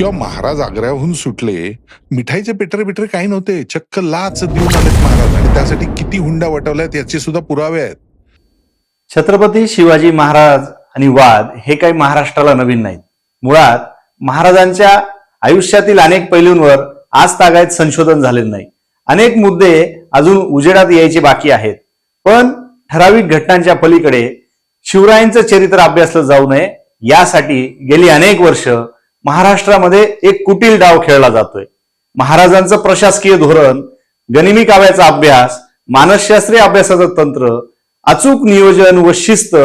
किंवा महाराज आग्र्याहून सुटले मिठाईचे पेटरे बिटरे काही नव्हते. चक्क लाच देऊन आलेत महाराज. आणि त्यासाठी किती हुंडा वटवल्यात याचे सुद्धा पुरावे आहेत. छत्रपती शिवाजी महाराज आणि वाद हे काही महाराष्ट्राला नवीन नाहीत. मुळात महाराजांच्या आयुष्यातील अनेक पैलूंवर आज तागायत संशोधन झालेलं नाही. अनेक मुद्दे अजून उजेडात यायचे बाकी आहेत. पण ठराविक घटनांच्या पलीकडे शिवरायांचं चरित्र अभ्यासलं जाऊ नये यासाठी गेली अनेक वर्ष महाराष्ट्रामध्ये एक कुटील डाव खेळला जातोय. महाराजांचं प्रशासकीय धोरण गनिमी काव्याचा अभ्यास मानसशास्त्रीय अभ्यासाचं तंत्र अचूक नियोजन व शिस्त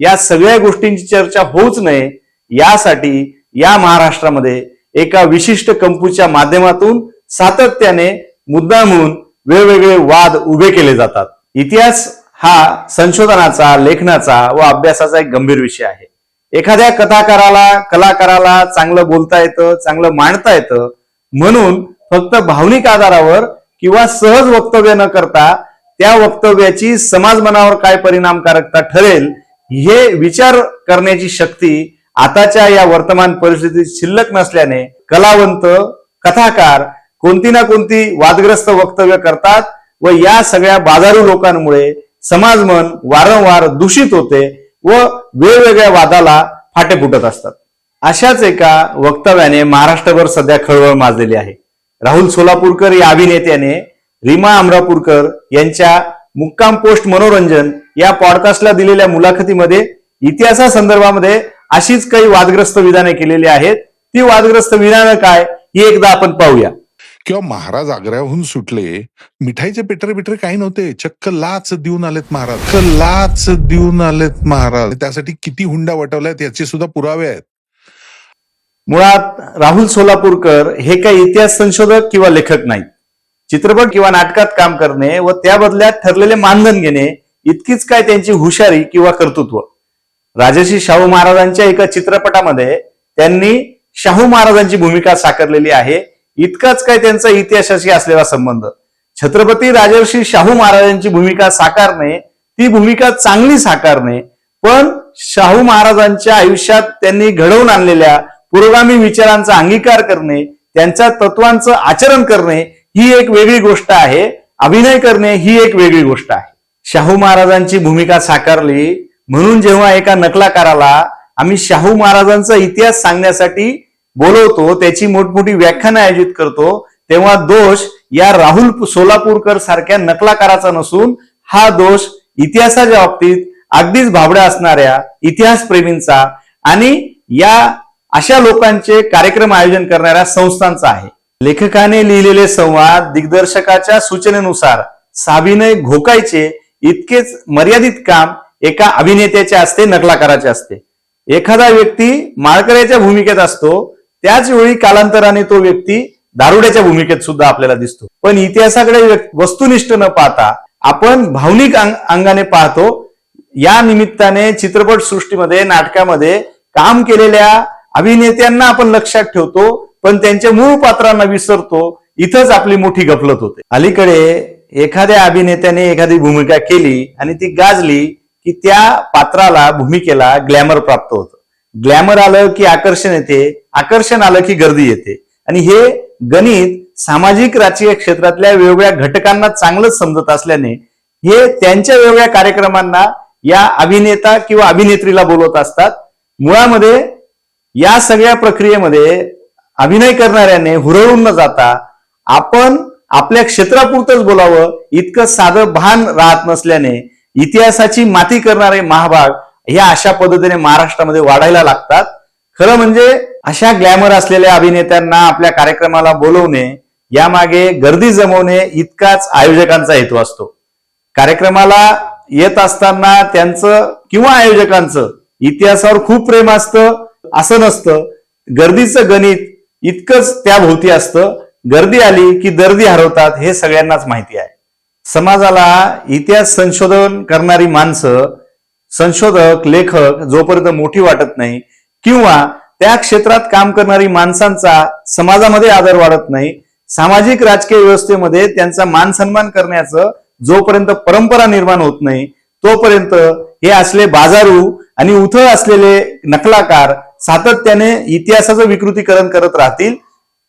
या सगळ्या गोष्टींची चर्चा होऊच नये. यासाठी या महाराष्ट्रामध्ये एका विशिष्ट कंपूच्या माध्यमातून सातत्याने मुद्दा म्हणून वेगवेगळे वाद उभे केले जातात. इतिहास हा संशोधनाचा लेखनाचा व अभ्यासाचा एक गंभीर विषय आहे. एखाद्या कथाकाराला कलाकाराला चांगलं बोलता येतं चांगलं मांडता येतं. म्हणून फक्त भावनिक आधारावर किंवा सहज वक्तव्य न करता त्या वक्तव्याची समाज मनावर काय परिणामकारकता ठरेल हे विचार करण्याची शक्ती आताच्या या वर्तमान परिस्थितीत शिल्लक नसल्याने कलावंत कथाकार कोणती ना कोणती वादग्रस्त वक्तव्य करतात व या सगळ्या बाजारू लोकांमुळे समाजमन वारंवार दूषित होते. व वेगवेगळ्या वादाला फाटे फुटत असतात. अशाच एका वक्तव्याने महाराष्ट्रभर सध्या खळबळ माजलेली आहे. राहुल सोलापूरकर या अभिनेत्याने रीमा अमरापूरकर यांच्या मुक्काम पोस्ट मनोरंजन या पॉडकास्टला दिलेल्या मुलाखतीमध्ये इतिहासासंदर्भामध्ये अशीच काही वादग्रस्त विधाने केलेली आहेत. ती वादग्रस्त विधानं काय ही एकदा आपण पाहूया. किंवा महाराज आग्र्याहून सुटले. मिठाईचे पेटरे बिटरे काही नव्हते. चक्क लाच देऊन आलेत महाराज. लाच देऊन आलेत महाराज. त्यासाठी किती हुंडा वटवल्यात याचे सुद्धा पुरावे आहेत. मुळात राहुल सोलापूरकर हे काही इतिहास संशोधक किंवा लेखक नाहीत. चित्रपट किंवा नाटकात काम करणे व त्या बदल्यात ठरलेले मानधन घेणे इतकीच काय त्यांची हुशारी किंवा कर्तृत्व. राजर्षी शाहू महाराजांच्या एका चित्रपटामध्ये त्यांनी शाहू महाराजांची भूमिका साकारलेली आहे. इतकाच काय त्यांचा इतिहासाशी असलेला संबंध. छत्रपती राजर्षी शाहू महाराजांची भूमिका साकारणे ती भूमिका चांगली साकारणे पण शाहू महाराजांच्या आयुष्यात त्यांनी घडवून आणलेल्या पुरोगामी विचारांचा अंगीकार करणे त्यांच्या तत्वांचं आचरण करणे ही एक वेगळी गोष्ट आहे. अभिनय करणे ही एक वेगळी गोष्ट आहे. शाहू महाराजांची भूमिका साकारली म्हणून जेव्हा एका नकलाकाराला आम्ही शाहू महाराजांचा इतिहास सांगण्यासाठी बोलवतो त्याची मोठमोठी व्याख्यानं आयोजित करतो तेव्हा दोष या राहुल सोलापूरकर सारख्या नकलाकाराचा नसून हा दोष इतिहासाच्या बाबतीत अगदीच भाबड्या असणाऱ्या इतिहासप्रेमींचा आणि या अशा लोकांचे कार्यक्रम आयोजन करणाऱ्या संस्थांचा आहे. लेखकाने लिहिलेले संवाद दिग्दर्शकाच्या सूचनेनुसार साभिनय घोकायचे इतकेच मर्यादित काम एका अभिनेत्याचे असते नकलाकाराचे असते. एखादा व्यक्ती माळकऱ्याच्या भूमिकेत असतो त्याच वेळी कालांतराने तो व्यक्ती दारुड्याच्या भूमिकेत सुद्धा आपल्याला दिसतो. पण इतिहासाकडे वस्तुनिष्ठ न पाहता आपण भावनिक अंग- अंगाने पाहतो या निमित्ताने चित्रपट सृष्टीमध्ये नाटकामध्ये काम केलेल्या अभिनेत्यांना आपण लक्षात ठेवतो पण त्यांच्या मूळ पात्रांना विसरतो इथंच आपली मोठी गफलत होते. अलीकडे एखाद्या अभिनेत्याने एखादी भूमिका केली आणि ती गाजली की त्या पात्राला भूमिकेला ग्लॅमर प्राप्त होतं. ग्लॅमर आलं की आकर्षण येते आकर्षण आलं की गर्दी येते. आणि हे गणित सामाजिक राजकीय क्षेत्रातल्या वेगवेगळ्या घटकांना चांगलंच समजत असल्याने हे त्यांच्या वेगवेगळ्या कार्यक्रमांना या अभिनेता किंवा अभिनेत्रीला बोलवत असतात. मुळामध्ये या सगळ्या प्रक्रियेमध्ये अभिनय करणाऱ्याने हुरळून न जाता आपण आपल्या क्षेत्रापुरतच बोलावं इतकं साधं भान राहत नसल्याने इतिहासाची माती करणारे महाभाग ह्या अशा पद्धतीने महाराष्ट्रामध्ये वाढायला लागतात. खरं म्हणजे अशा ग्लॅमर असलेल्या अभिनेत्यांना आपल्या कार्यक्रमाला बोलवणे यामागे गर्दी जमवणे इतकाच आयोजकांचा हेतू असतो. कार्यक्रमाला येत असताना त्यांचं किंवा आयोजकांचं इतिहासावर खूप प्रेम असतं असं नसतं. गर्दीचं गणित इतकंच त्याभोवती असतं. गर्दी आली की दर्दी हरवतात हे सगळ्यांनाच माहिती आहे. समाजाला इतिहास संशोधन करणारी माणसं संशोधक लेखक जोपर्यंत मोठी वाटत नाही किंवा त्या क्षेत्रात काम करणारी माणसांचा समाजामध्ये आदर वाढत नाही सामाजिक राजकीय व्यवस्थेमध्ये त्यांचा मान सन्मान करण्याचं जोपर्यंत परंपरा निर्माण होत नाही तोपर्यंत हे असले बाजारू आणि उथळ असलेले नकलाकार सातत्याने इतिहासाचं विकृतीकरण करत राहतील.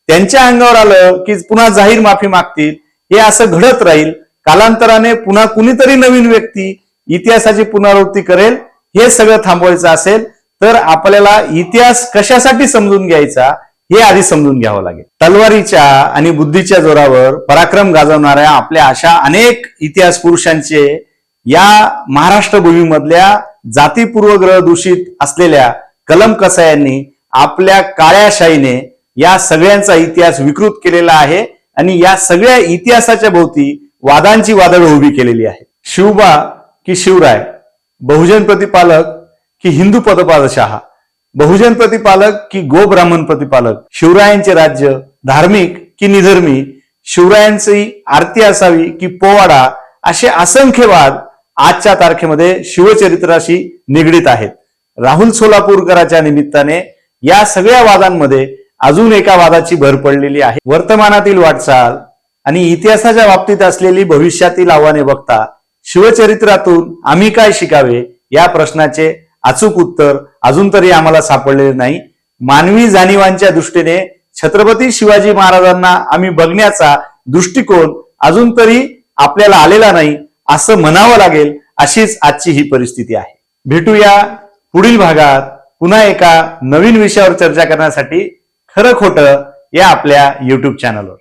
त्यांच्या अंगावर आलं की पुन्हा जाहीर माफी मागतील. हे असं घडत राहील. कालांतराने पुन्हा कुणीतरी नवीन व्यक्ती इतिहासाची पुनरावृत्ती करेल हे सगळं थांबवायचं असेल तर आपल्याला इतिहास कशासाठी समजून घ्यायचा हे आधी समजून घ्यावं लागेल. तलवारीच्या आणि बुद्धीच्या जोरावर पराक्रम गाजवणाऱ्या आपल्या अशा अनेक इतिहास पुरुषांचे या महाराष्ट्र भूमीमधल्या जातीपूर्वग्रह दूषित असलेल्या कलम कसायांनी आपल्या काळ्या शाईने या सगळ्यांचा इतिहास विकृत केलेला आहे आणि या सगळ्या इतिहासाच्या भोवती वादांची वादळ उभी केलेली आहे शिवबा की शिवराय बहुजन प्रतिपालक की हिंदू पदपादशहा बहुजन प्रतिपालक की गो ब्राह्मण प्रतिपालक. शिवरायांचे राज्य धार्मिक की निधर्मी शिवरायांची आरती असावी की पोवाडा असे असंख्य वाद आजच्या तारखेमध्ये शिवचरित्राशी निगडीत आहेत. राहुल सोलापूरकराच्या निमित्ताने या सगळ्या वादांमध्ये अजून एका वादाची भर पडलेली आहे. वर्तमानातील वाटचाल आणि इतिहासाच्या बाबतीत असलेली भविष्यातील आव्हाने बघता शिवचरित्रातून आम्ही काय शिकावे या प्रश्नाचे अचूक उत्तर अजून तरी आम्हाला सापडलेले नाही. मानवी जाणीवांच्या दृष्टीने छत्रपती शिवाजी महाराजांना आम्ही बघण्याचा दृष्टिकोन अजून तरी आपल्याला आलेला नाही असं म्हणावं लागेल अशीच आजची ही परिस्थिती आहे. भेटूया पुढील भागात. पुन्हा एका नवीन विषयावर चर्चा करण्यासाठी खरं खोटं या आपल्या युट्यूब चॅनलवर